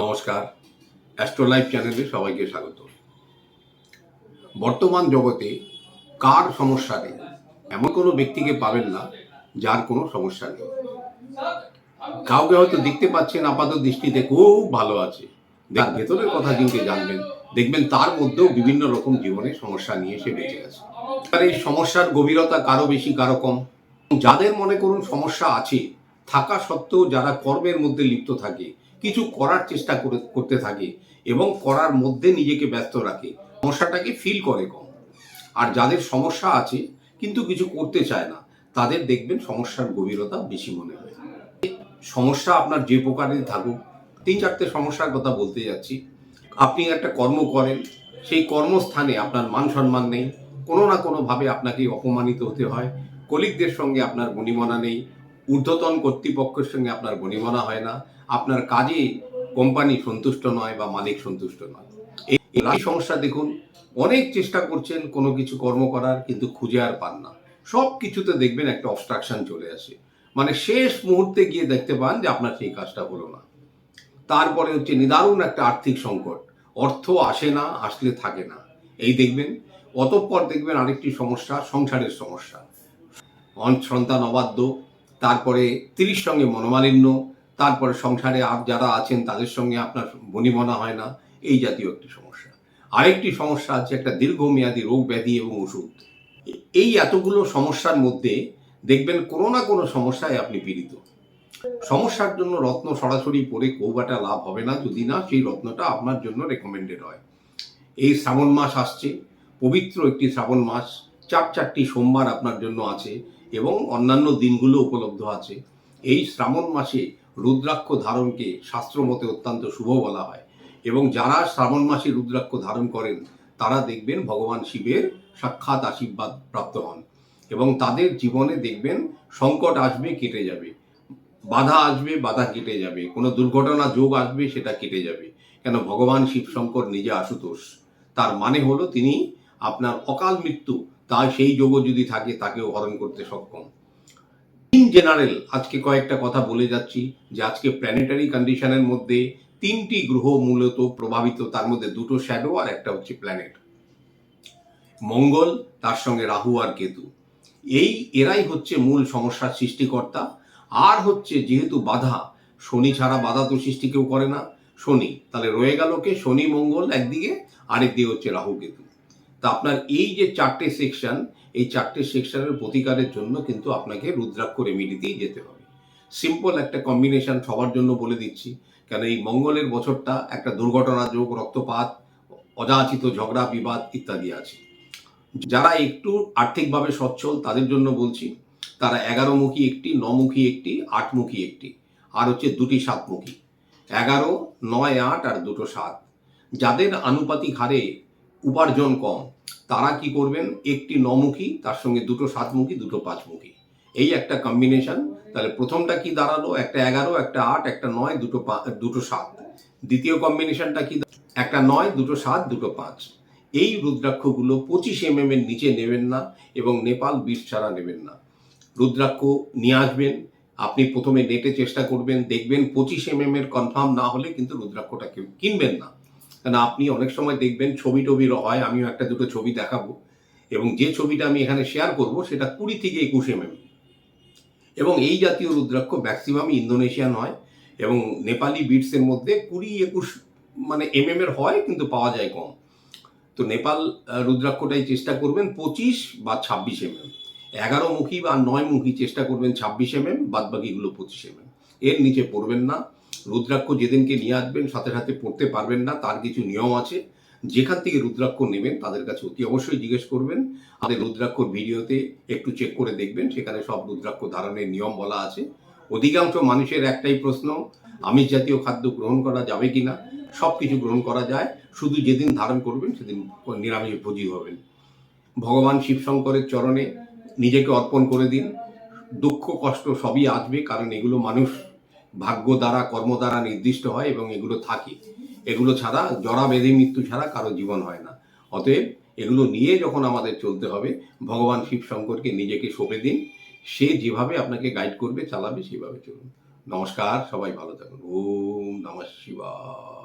নমস্কার অ্যাস্ট্রোলাইফ চ্যানেলে সবাইকে স্বাগত। বর্তমান জগতে কার সমস্যা নেই? এমন কোনো ব্যক্তিকে পাবেন না যার কোনো সমস্যা নেই। কাউকে হয়তো দেখতে পাচ্ছেন, আপাত দৃষ্টিতে খুব ভালো আছে। তার ভেতরের কথা কিন্তু জানবেন। দেখবেন তার মধ্যেও বিভিন্ন রকম জীবনে সমস্যা নিয়ে সে বেঁচে আছে আর এই সমস্যার গভীরতা কারও বেশি, কারও কম। যাদের মনে করুন সমস্যা আছে, থাকা সত্ত্বেও যারা কর্মের মধ্যে লিপ্ত থাকে কিছু করার চেষ্টা করে, করতে থাকে এবং করার মধ্যে নিজেকে ব্যস্ত রাখে। সমস্যাটাকে ফিল করে কম। আর যাদের সমস্যা আছে, কিন্তু কিছু করতে চায় না, তাদের দেখবেন সমস্যার গভীরতা বেশি মনে হয়। সমস্যা আপনার যে প্রকারের থাকুক, তিন চারটে সমস্যার কথা বলতে যাচ্ছি। আপনি একটা কর্ম করেন, সেই কর্মস্থানে আপনার মান সম্মান নেই, কোনো না কোনোভাবে আপনাকে অপমানিত হতে হয়, কলিগদের সঙ্গে আপনার বনিমনা নেই ঊর্ধ্বতন কর্তৃপক্ষের সঙ্গে আপনার বনিমনা হয় না। আপনার কাজে কোম্পানি সন্তুষ্ট নয় বা মালিক সন্তুষ্ট নয়। এই সমস্যা দেখুন, অনেক চেষ্টা করছেন কোনো কিছু কর্ম করার, কিন্তু খুঁজে আর পান না। সব কিছুতে দেখবেন একটা অবস্ট্রাকশন চলে আসে। মানে শেষ মুহূর্তে গিয়ে দেখতে পান যে আপনার সেই কাজটা হলো না। তারপরে হচ্ছে নিদারুণ একটা আর্থিক সংকট। অর্থ আসে না, আসলে থাকে না। এই দেখবেন, অতঃপর দেখবেন আরেকটি সমস্যা, সংসারের সমস্যা। সন্তান অবাধ্য তারপরে স্ত্রীর সঙ্গে মনোমালিন্য, তারপরে সংসারে আর যারা আছেন তাদের সঙ্গে আপনার বনিবনা হয় না, এই জাতীয় একটি সমস্যা। আরেকটি সমস্যা আছে একটা দীর্ঘমেয়াদী রোগ ব্যাধি এবং ওষুধ। এই এতগুলো সমস্যার মধ্যে দেখবেন কোনো না কোনো সমস্যায় আপনি পীড়িত। সমস্যার জন্য রত্ন সরাসরি পরে কৌবাটা লাভ হবে না, যদি না সেই রত্নটা আপনার জন্য রেকমেন্ডেড হয়। এই শ্রাবণ মাস আসছে, পবিত্র একটি শ্রাবণ মাস। চার চারটি সোমবার আপনার জন্য আছে এবং অন্যান্য দিনগুলো উপলব্ধ আছে। এই শ্রাবণ মাসে রুদ্রাক্ষ ধারণকে শাস্ত্রমতে অত্যন্ত শুভ বলা হয় এবং যারা শ্রাবণ মাসে রুদ্রাক্ষ ধারণ করেন, তারা দেখবেন ভগবান শিবের সাক্ষাৎ আশীর্বাদ প্রাপ্ত হন এবং তাদের জীবনে দেখবেন সংকট আসবে, কেটে যাবে। বাধা আসবে, বাধা কেটে যাবে। কোনো দুর্ঘটনা, যোগ আসবে, সেটা কেটে যাবে। কেন ভগবান শিবশঙ্কর নিজে আশুতোষ। তার মানে হলো তিনি আপনার অকাল মৃত্যু তা সেই যোগও যদি থাকে, তাকেও হরণ করতে সক্ষম। ইন জেনারেল আজকে কয়েকটা কথা বলে যাচ্ছি যে আজকে প্ল্যানেটারি কন্ডিশনের মধ্যে তিনটি গ্রহ মূলত প্রভাবিত, তার মধ্যে দুটো শ্যাডো আর একটা হচ্ছে প্ল্যানেট মঙ্গল, তার সঙ্গে রাহু আর কেতু। এই এরাই হচ্ছে মূল সমস্যার সৃষ্টিকর্তা। আর হচ্ছে যেহেতু বাধা, শনি ছাড়া বাধা তো সৃষ্টি কেউ করে না। শনি, তাহলে রয়ে গেল কে? শনি, মঙ্গল একদিকে আরেকদিকে হচ্ছে রাহু, কেতু। তা আপনার এই যে চারটে সেকশন এই চারটে সেকশনের প্রতিকারের জন্য কিন্তু আপনাকে রুদ্রাক্ষ রেমিডিতেই যেতে হবে। সিম্পল একটা কম্বিনেশন সবার জন্য বলে দিচ্ছি। কেন এই মঙ্গলের বছরটা একটা দুর্ঘটনা যোগ, রক্তপাত, অযাচিত ঝগড়া, বিবাদ ইত্যাদি আছে। যারা একটু আর্থিকভাবে সচ্ছল, তাদের জন্য বলছি, তারা এগারোমুখী একটি, নমুখী একটি, আটমুখী একটি, আর হচ্ছে দুটি সাতমুখী। এগারো, নয়, আট আর দুটো সাত। যাদের আনুপাতিক হারে উপার্জন কম। তারা কি করবেন? একটি নমুখী, তার সঙ্গে দুটো সাতমুখী, দুটো পাঁচমুখী। এই একটা কম্বিনেশন তাহলে প্রথমটা কি দাঁড়াল? একটা এগারো, একটা আট, একটা নয়, দুটো দুটো সাত। দ্বিতীয় কম্বিনেশনটা কি একটা নয়, দুটো সাত, দুটো পাঁচ। এই রুদ্রাক্ষগুলো পঁচিশ এম এর নিচে নেবেন না এবং নেপাল বিষ ছাড়া নেবেন না। রুদ্রাক্ষ নিয়ে আসবেন। আপনি প্রথমে নেটে চেষ্টা করবেন, দেখবেন পঁচিশ এম এর কনফার্ম না হলে কিন্তু রুদ্রাক্ষটা কেউ কিনবেন না। কারণ আপনি অনেক সময় দেখবেন ছবি টবি হয়, আমিও একটা দুটো ছবি দেখাবো। এবং যে ছবিটা আমি এখানে শেয়ার করব, সেটা কুড়ি থেকে একুশ এম এবং এই জাতীয় রুদ্রাক্ষ ম্যাক্সিমামই ইন্দোনেশিয়ান হয় এবং নেপালি বিটসের মধ্যে কুড়ি একুশ মানে এম এর হয়, কিন্তু পাওয়া যায় কম। তো নেপাল রুদ্রাক্ষটাই চেষ্টা করবেন পঁচিশ বা ছাব্বিশ এম এম এগারো মুখী বা নয় মুখী চেষ্টা করবেন ছাব্বিশ এম এম বাদ বাকিগুলো পঁচিশ এম এম এর নিচে পড়বেন না। রুদ্রাক্ষ যেদিনকে নিয়ে আসবেন, সাথে সাথে পড়তে পারবেন না, তার কিছু নিয়ম আছে। যেখান থেকে রুদ্রাক্ষ নেবেন, তাদের কাছে অতি অবশ্যই জিজ্ঞেস করবেন। আমাদের রুদ্রাক্ষর ভিডিওতে একটু চেক করে দেখবেন, সেখানে সব রুদ্রাক্ষ ধারণের নিয়ম বলা আছে। অধিকাংশ মানুষের একটাই প্রশ্ন, আমিষ জাতীয় খাদ্য গ্রহণ করা যাবে কি না সব কিছু গ্রহণ করা যায়, শুধু যেদিন ধারণ করবেন, সেদিন নিরামিষ ভোজি হবেন। ভগবান শিবশঙ্করের চরণে নিজেকে অর্পণ করে দিন। দুঃখ, কষ্ট সবই আসবে, কারণ এগুলো মানুষ ভাগ্য দ্বারা, কর্ম দ্বারা নির্দিষ্ট হয় এবং এগুলো থাকে। এগুলো ছাড়া, জরা বেঁধে মৃত্যু ছাড়া কারও জীবন হয় না। অতএব এগুলো নিয়ে যখন আমাদের চলতে হবে, ভগবান শিব শঙ্করকে নিজেকে সঁপে দিন। সে যেভাবে আপনাকে গাইড করবে, চালাবে সেভাবে চলুন। নমস্কার, সবাই ভালো থাকুন। ওম নমঃ শিবায়।